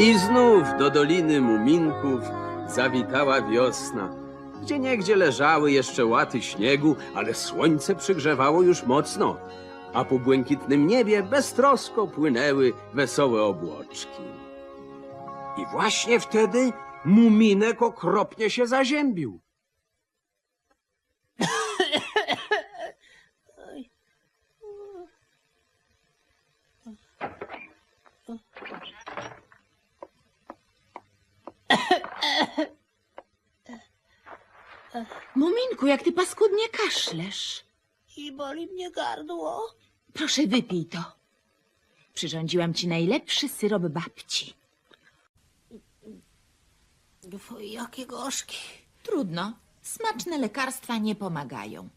I znów do Doliny Muminków zawitała wiosna. Gdzie niegdzie leżały jeszcze łaty śniegu, ale słońce przygrzewało już mocno, a po błękitnym niebie beztrosko płynęły wesołe obłoczki. I właśnie wtedy Muminek okropnie się zaziębił. Jak ty paskudnie kaszlesz. I boli mnie gardło. Proszę, wypij to. Przyrządziłam ci najlepszy syrop babci. Fuj, jakie gorzkie. Trudno. Smaczne lekarstwa nie pomagają.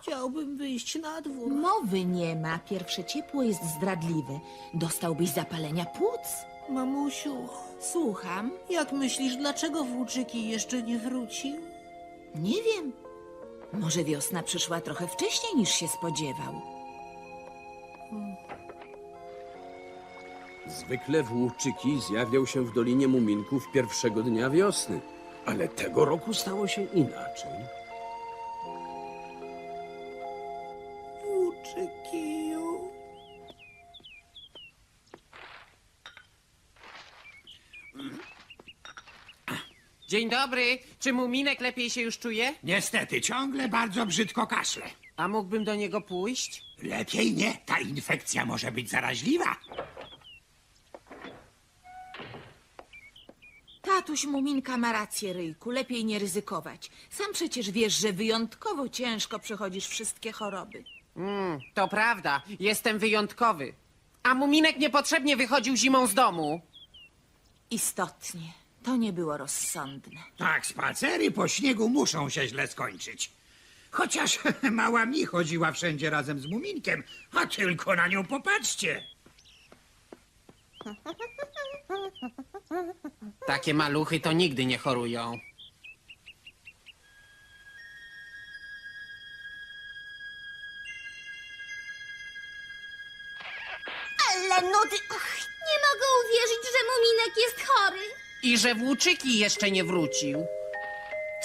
Chciałbym wyjść na dwór. Mowy nie ma. Pierwsze ciepło jest zdradliwe. Dostałbyś zapalenia płuc. Mamusiu, Słucham. jak myślisz, dlaczego włóczyki jeszcze nie wrócił? Nie wiem. Może wiosna przyszła trochę wcześniej niż się spodziewał. Zwykle włóczyki zjawiał się w Dolinie Muminków pierwszego dnia wiosny, ale tego roku stało się inaczej. Dzień dobry. Czy Muminek lepiej się już czuje? Niestety, ciągle bardzo brzydko kaszle. A mógłbym do niego pójść? Lepiej nie, ta infekcja może być zaraźliwa. Tatuś Muminka ma rację, Ryjku. Lepiej nie ryzykować. Sam przecież wiesz, że wyjątkowo ciężko przechodzisz wszystkie choroby. Mm, to prawda. Jestem wyjątkowy. A Muminek niepotrzebnie wychodził zimą z domu. Istotnie. To nie było rozsądne. Tak, spacery po śniegu muszą się źle skończyć. Chociaż mała mi chodziła wszędzie razem z Muminkiem, a tylko na nią popatrzcie. Takie maluchy to nigdy nie chorują. Że Włóczyki jeszcze nie wrócił.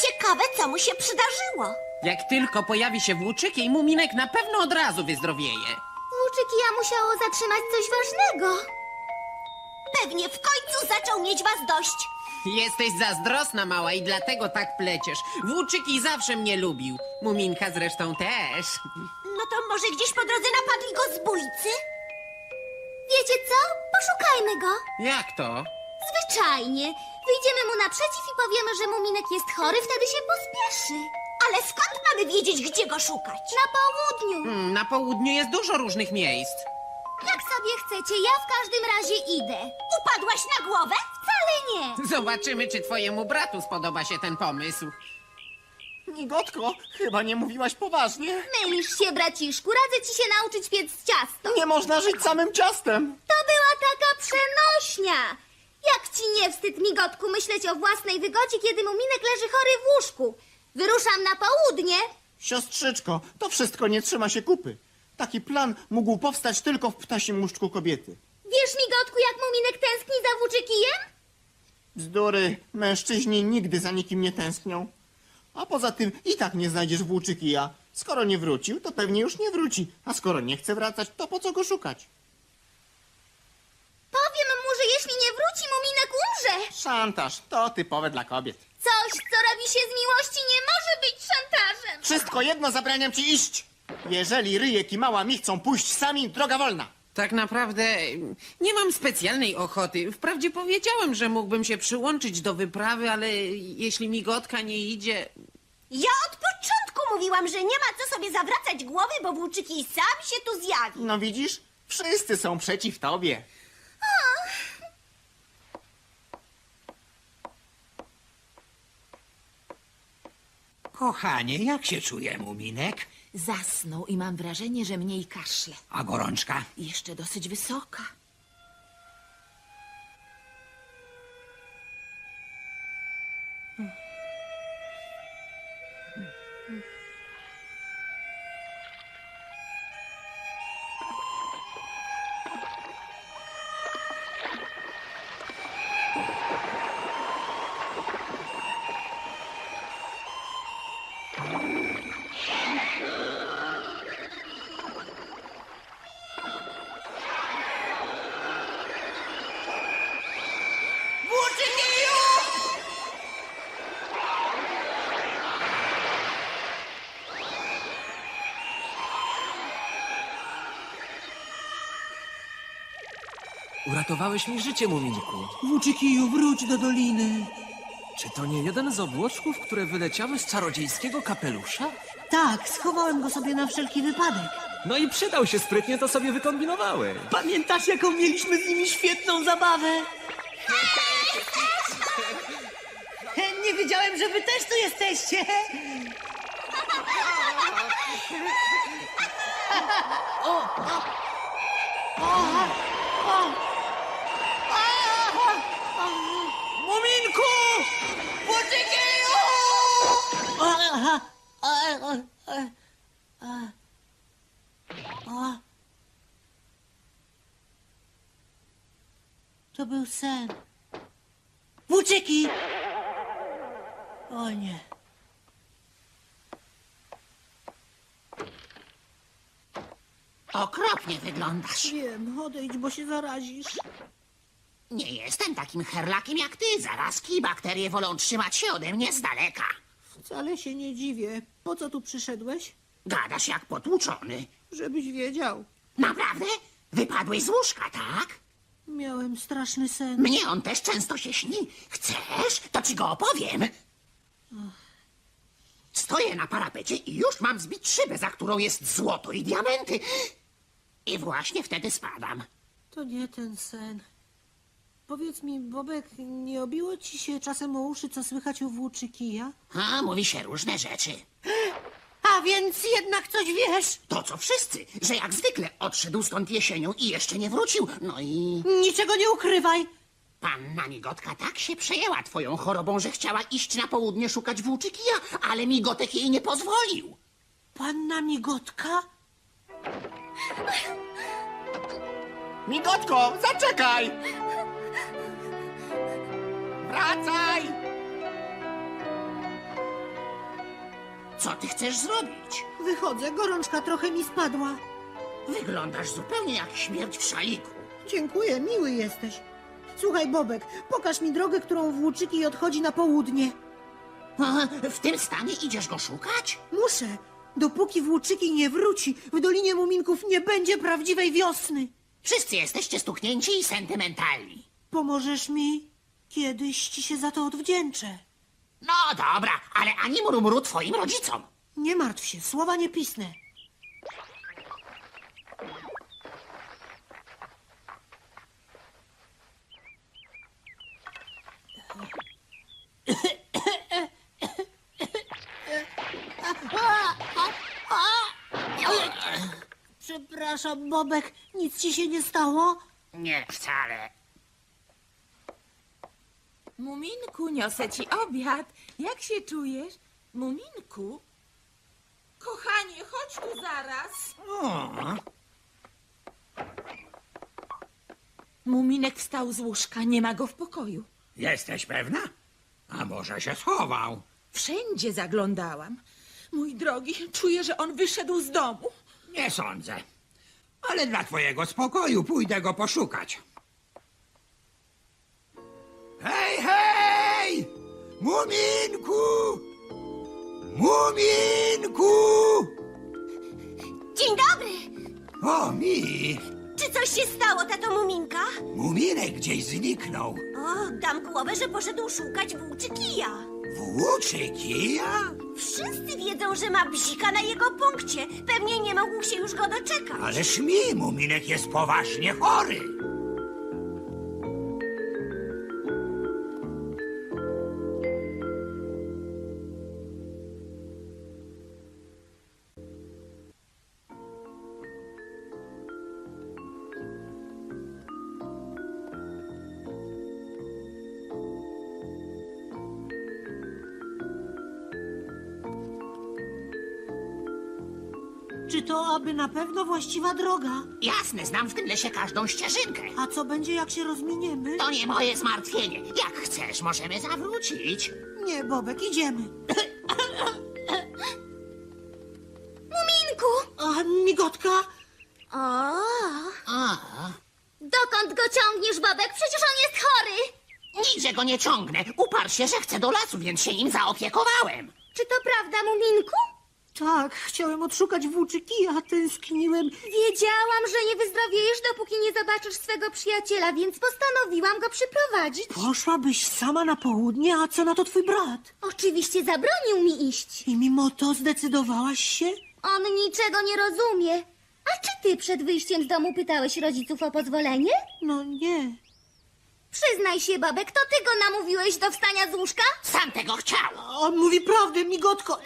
Ciekawe, co mu się przydarzyło. Jak tylko pojawi się Włóczyki, Muminek na pewno od razu wyzdrowieje. Włóczykija musiało zatrzymać coś ważnego. Pewnie w końcu zaczął mieć was dość. Jesteś zazdrosna, mała, i dlatego tak pleciesz. Włóczyki zawsze mnie lubił. Muminka zresztą też. No to może gdzieś po drodze napadli go zbójcy? Wiecie co? Poszukajmy go. Jak to? Zwyczajnie. Wyjdziemy mu naprzeciw i powiemy, że Muminek jest chory, wtedy się pospieszy. Ale skąd mamy wiedzieć, gdzie go szukać? Na południu. Hmm, na południu jest dużo różnych miejsc. Jak sobie chcecie, ja w każdym razie idę. Upadłaś na głowę? Wcale nie. Zobaczymy, czy twojemu bratu spodoba się ten pomysł. Migotko, chyba nie mówiłaś poważnie. Mylisz się, braciszku. Radzę ci się nauczyć piec ciasto. Nie można żyć samym ciastem. To była taka przenośnia. Jak ci nie wstyd, migotku, myśleć o własnej wygodzie, kiedy muminek leży chory w łóżku? Wyruszam na południe. Siostrzyczko, to wszystko nie trzyma się kupy. Taki plan mógł powstać tylko w ptasim muszczku kobiety. Wiesz, migotku, jak muminek tęskni za włóczykijem? Bzdury, mężczyźni nigdy za nikim nie tęsknią. A poza tym i tak nie znajdziesz włóczykija. Skoro nie wrócił, to pewnie już nie wróci. A skoro nie chce wracać, to po co go szukać? Powiem mu, że jeśli nie wróci, muminek umrze. Szantaż, to typowe dla kobiet. Coś, co robi się z miłości, nie może być szantażem. Wszystko jedno zabraniam ci iść. Jeżeli ryjek i mała mi chcą pójść sami, droga wolna. Tak naprawdę nie mam specjalnej ochoty. Wprawdzie powiedziałem, że mógłbym się przyłączyć do wyprawy, ale jeśli migotka nie idzie. Ja od początku mówiłam, że nie ma co sobie zawracać głowy, bo włóczyki sam się tu zjawi. No widzisz? Wszyscy są przeciw tobie. Kochanie, jak się czuje Muminek? Zasnął i mam wrażenie, że mniej kaszle. A gorączka? Jeszcze dosyć wysoka. Uratowałeś mi życie, Muminku. Włóczykiju, wróć do doliny. Czy to nie jeden z obłoczków, które wyleciały z czarodziejskiego kapelusza? Tak, schowałem go sobie na wszelki wypadek. No i przydał się sprytnie, to sobie wykombinowałeś. Pamiętasz, jaką mieliśmy z nimi świetną zabawę? Nie wiedziałem, że wy też tu jesteście. Muminku! Aha, a, a, a, a, a. To był sen. Włóczyki! O nie. Okropnie wyglądasz. Wiem, odejdź, bo się zarazisz. Nie jestem takim herlakiem jak ty. Zarazki i bakterie wolą trzymać się ode mnie z daleka. Wcale się nie dziwię. Po co tu przyszedłeś? Gadasz jak potłuczony. Żebyś wiedział. Naprawdę? Wypadłeś z łóżka, tak? Miałem straszny sen. Mnie on też często się śni. Chcesz? To ci go opowiem. Stoję na parapecie i już mam zbić szybę, za którą jest złoto i diamenty. I właśnie wtedy spadam. To nie ten sen. Powiedz mi, Bobek, nie obiło ci się czasem o uszy, co słychać u włóczykija? A, mówi się różne rzeczy. A więc jednak coś wiesz? To co wszyscy, że jak zwykle odszedł stąd jesienią i jeszcze nie wrócił. No i Niczego nie ukrywaj. panna Migotka tak się przejęła twoją chorobą, że chciała iść na południe szukać włóczykija, ale Migotek jej nie pozwolił. Panna Migotka? Migotko, zaczekaj! Wracaj! Co ty chcesz zrobić? Wychodzę, gorączka trochę mi spadła. Wyglądasz zupełnie jak śmierć w szaliku. Dziękuję, miły jesteś. Słuchaj, Bobek, pokaż mi drogę, którą włóczyki odchodzi na południe. A, w tym stanie idziesz go szukać? Muszę. Dopóki włóczyki nie wróci, w Dolinie Muminków nie będzie prawdziwej wiosny. Wszyscy jesteście stuknięci i sentymentalni. Pomożesz mi? Kiedyś ci się za to odwdzięczę. No dobra, ale ani murmuru twoim rodzicom. Nie martw się, słowa nie pisnę. Przepraszam, Bobek, nic ci się nie stało? Nie, wcale. Muminku, niosę ci obiad. Jak się czujesz? Muminku? Kochanie, chodź tu zaraz. O, Muminek wstał z łóżka, nie ma go w pokoju. jesteś pewna? A może się schował? Wszędzie zaglądałam. Mój drogi, czuję, że on wyszedł z domu. Nie sądzę. Ale dla twojego spokoju pójdę go poszukać. Muminku! Muminku! Dzień dobry! O, mi! Czy coś się stało, tato Muminka? Muminek gdzieś zniknął. O, dam głowę, że poszedł szukać włóczykija. Włóczy kija? Wszyscy wiedzą, że ma bzika na jego punkcie. Pewnie nie mógł się już go doczekać. Ależ mi, Muminek jest poważnie chory. Czy to aby na pewno właściwa droga? Jasne, znam w tym lesie każdą ścieżynkę. A co będzie, jak się rozminiemy? To nie moje zmartwienie. Jak chcesz, możemy zawrócić. Nie, Bobek, idziemy. Muminku! A, migotka? O, A, dokąd go ciągniesz, Bobek? Przecież on jest chory. nigdzie go nie ciągnę. Uparł się, że chce do lasu, więc się nim zaopiekowałem. Czy to prawda, Muminku? Tak, chciałem odszukać włóczyki, a tęskniłem. Wiedziałam, że nie wyzdrowiejesz, dopóki nie zobaczysz swego przyjaciela, więc postanowiłam go przyprowadzić. Poszłabyś sama na południe, a co na to twój brat? Oczywiście zabronił mi iść. I mimo to zdecydowałaś się? On niczego nie rozumie. A czy ty przed wyjściem z domu pytałeś rodziców o pozwolenie? No nie. Przyznaj się, Bobek, to ty go namówiłeś do wstania z łóżka? Sam tego chciał. On mówi prawdę, migotko.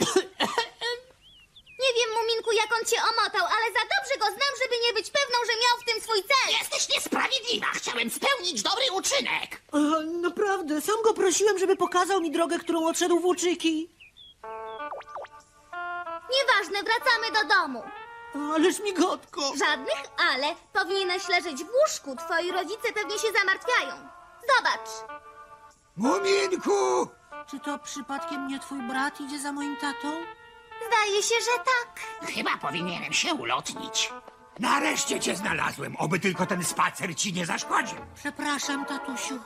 Nie wiem, Muminku, jak on cię omotał, ale za dobrze go znam, żeby nie być pewną, że miał w tym swój cel. Jesteś niesprawiedliwa. Chciałem spełnić dobry uczynek. E, Naprawdę, sam go prosiłem, żeby pokazał mi drogę, którą odszedł włóczyki. Nieważne, wracamy do domu. Ależ migotko. Żadnych ale. Powinieneś leżeć w łóżku. Twoi rodzice pewnie się zamartwiają. Zobacz. Muminku! Czy to przypadkiem nie twój brat idzie za moim tatą? Zdaje się, że tak. Chyba powinienem się ulotnić. Nareszcie cię znalazłem, oby tylko ten spacer ci nie zaszkodził. Przepraszam, tatusiu.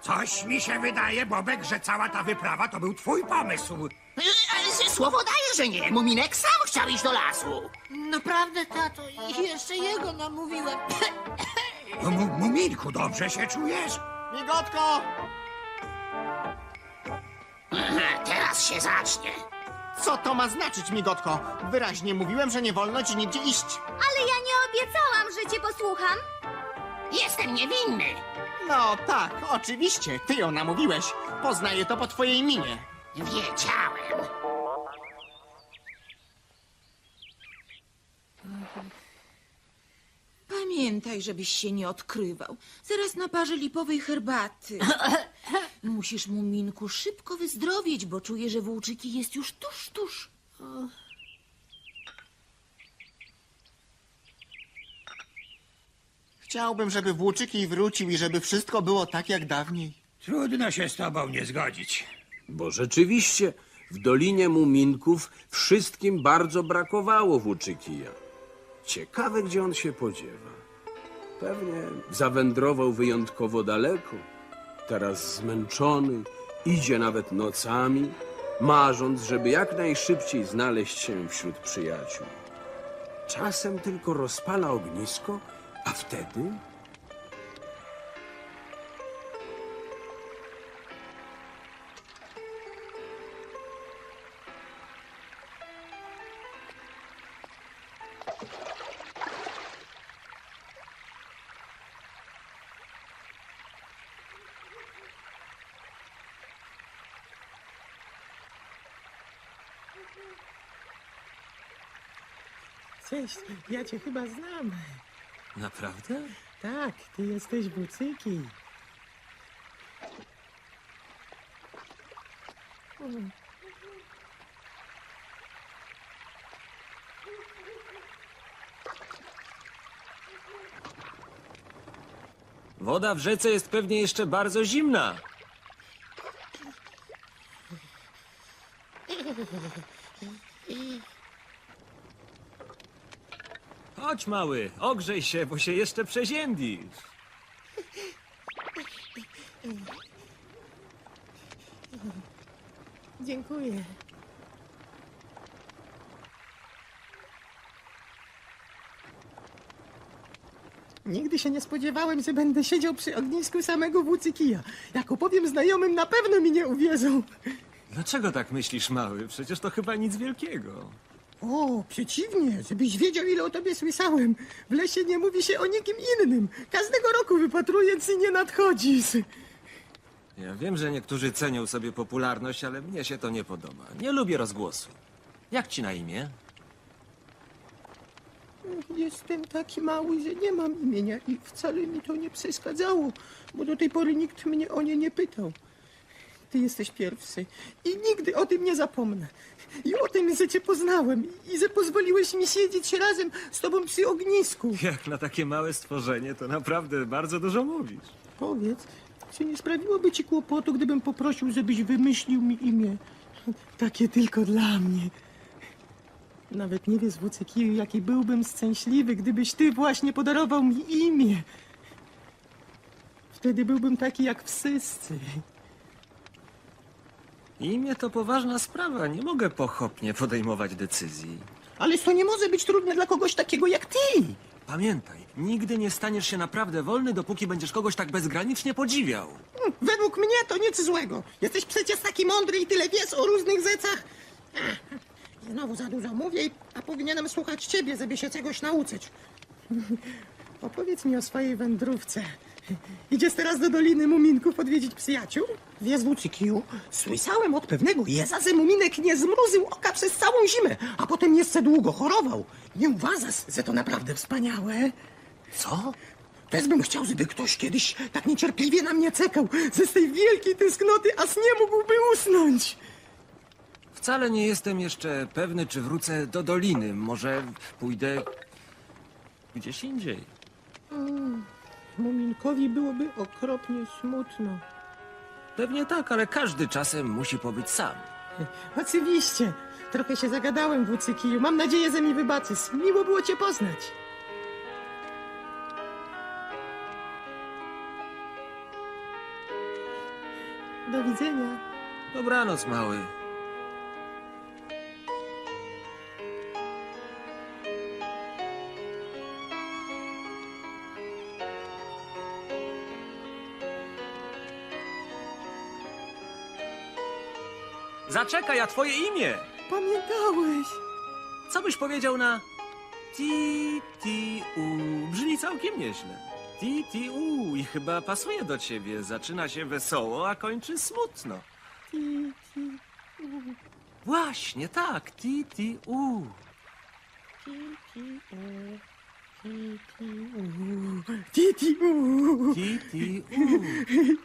Coś mi się wydaje, Bobek, że cała ta wyprawa to był twój pomysł. Y, y, Słowo daję, że nie. Muminek sam chciał iść do lasu. Naprawdę, tato, i jeszcze jego namówiłem. No, mu, Muminku, dobrze się czujesz? Migotko! Teraz się zacznie. Co to ma znaczyć, migotko? Wyraźnie mówiłem, że nie wolno ci nigdzie iść. Ale ja nie obiecałam, że cię posłucham. Jestem niewinny. No tak, oczywiście, ty ją namówiłeś. Poznaję to po twojej minie. Wiedziałem. Pamiętaj, żebyś się nie odkrywał. Zaraz naparzę lipowej herbaty. Musisz, Muminku, szybko wyzdrowieć, bo czuję, że włóczyki jest już tuż, tuż. Chciałbym, żeby Włóczyki wrócił i żeby wszystko było tak jak dawniej. Trudno się z tobą nie zgodzić. Bo rzeczywiście w Dolinie Muminków wszystkim bardzo brakowało włóczykija. Ciekawe, gdzie on się podziewa. Pewnie zawędrował wyjątkowo daleko. Teraz zmęczony, idzie nawet nocami, marząc, żeby jak najszybciej znaleźć się wśród przyjaciół. Czasem tylko rozpala ognisko, a wtedy Cześć, ja cię chyba znam. Naprawdę? Tak, ty jesteś Bucyki. Woda w rzece jest pewnie jeszcze bardzo zimna. Chodź, mały, ogrzej się, bo się jeszcze przeziębisz. Dziękuję. Nigdy się nie spodziewałem, że będę siedział przy ognisku samego Wucykija. Jak opowiem znajomym, na pewno mi nie uwierzą. Dlaczego tak myślisz, mały? Przecież to chyba nic wielkiego. O, przeciwnie, żebyś wiedział, ile o tobie słyszałem. W lesie nie mówi się o nikim innym. Każdego roku wypatruję i nie nadchodzisz. Ja wiem, że niektórzy cenią sobie popularność, ale mnie się to nie podoba. Nie lubię rozgłosu. Jak ci na imię? Jestem taki mały, że nie mam imienia i wcale mi to nie przeszkadzało, bo do tej pory nikt mnie o nie nie pytał. Ty jesteś pierwszy i nigdy o tym nie zapomnę. I o tym, że cię poznałem i że pozwoliłeś mi siedzieć razem z tobą przy ognisku. Jak na takie małe stworzenie, to naprawdę bardzo dużo mówisz. Powiedz, czy nie sprawiłoby ci kłopotu, gdybym poprosił, żebyś wymyślił mi imię? Takie tylko dla mnie. Nawet nie wiesz, Wucekiju, jaki byłbym szczęśliwy, gdybyś ty właśnie podarował mi imię. Wtedy byłbym taki jak wszyscy. Imię to poważna sprawa. Nie mogę pochopnie podejmować decyzji. Ale to nie może być trudne dla kogoś takiego jak ty. Pamiętaj, nigdy nie staniesz się naprawdę wolny, dopóki będziesz kogoś tak bezgranicznie podziwiał. Hmm, Według mnie to nic złego. Jesteś przecież taki mądry i tyle wiesz o różnych rzeczach. Ach, Znowu za dużo mówię, a powinienem słuchać ciebie, żeby się czegoś nauczyć. Opowiedz mi o swojej wędrówce. Idziesz teraz do Doliny Muminków odwiedzić przyjaciół? Wiesz, Włóczykiju, słyszałem od pewnego Jeza, że Muminek nie zmruzył oka przez całą zimę, a potem jeszcze długo chorował. Nie uważasz, że to naprawdę wspaniałe? Co? Też bym chciał, żeby ktoś kiedyś tak niecierpliwie na mnie czekał, ze z tej wielkiej tęsknoty, aż nie mógłby usnąć. Wcale nie jestem jeszcze pewny, czy wrócę do doliny. Może pójdę gdzieś indziej. Muminkowi byłoby okropnie smutno. Pewnie tak, ale każdy czasem musi pobyć sam. Oczywiście. Trochę się zagadałem w Łucykiju. Mam nadzieję, że mi wybaczysz. Miło było cię poznać. Do widzenia. Dobranoc, mały. Zaczekaj, a twoje imię? Pamiętałeś. Co byś powiedział na ti ti u? Brzmi całkiem nieźle. Ti ti u i chyba pasuje do ciebie. Zaczyna się wesoło, a kończy smutno. Ti, ti, Właśnie tak, ti ti u. ti, ti, u. Ti, ti, u. Ti, ti, u.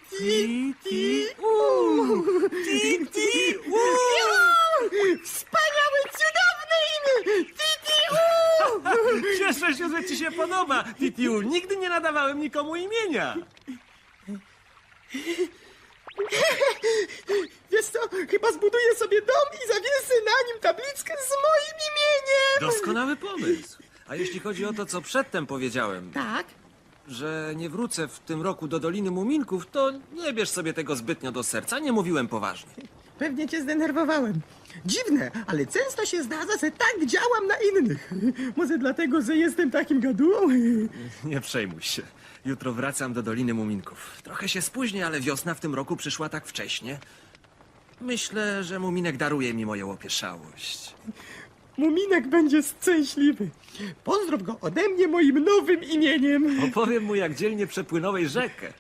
Ti ti u. Ti ti u. Ti ti u. Wspaniałe, cudowne imię! Titi-u! Cieszę się, że ci się podoba. Titiu, nigdy nie nadawałem nikomu imienia. Wiesz co, chyba zbuduję sobie dom i zawiesę na nim tablickę z moim imieniem! Doskonały pomysł. A jeśli chodzi o to, co przedtem powiedziałem, Tak? że nie wrócę w tym roku do Doliny Muminków, to nie bierz sobie tego zbytnio do serca. Nie mówiłem poważnie. Pewnie cię zdenerwowałem. Dziwne, ale często się zdarza, że tak działam na innych. Może dlatego, że jestem takim gadułą? Nie przejmuj się. Jutro wracam do Doliny Muminków. Trochę się spóźnię, ale wiosna w tym roku przyszła tak wcześnie. Myślę, że Muminek daruje mi moją opieszałość. Muminek będzie szczęśliwy. Pozdrów go ode mnie moim nowym imieniem. Opowiem mu, jak dzielnie przepłynąłeś rzekę.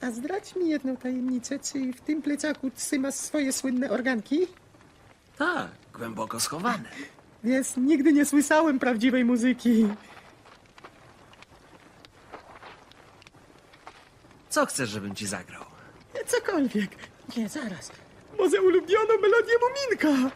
A zdradź mi jedną tajemnicę. Czy w tym plecaku trzymasz swoje słynne organki? Tak, głęboko schowane. Wiesz, nigdy nie słyszałem prawdziwej muzyki. Co chcesz, żebym ci zagrał? Cokolwiek. Nie, zaraz. Może ulubioną melodię Muminka?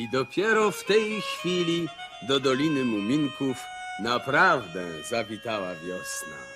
I dopiero w tej chwili do Doliny Muminków naprawdę zawitała wiosna.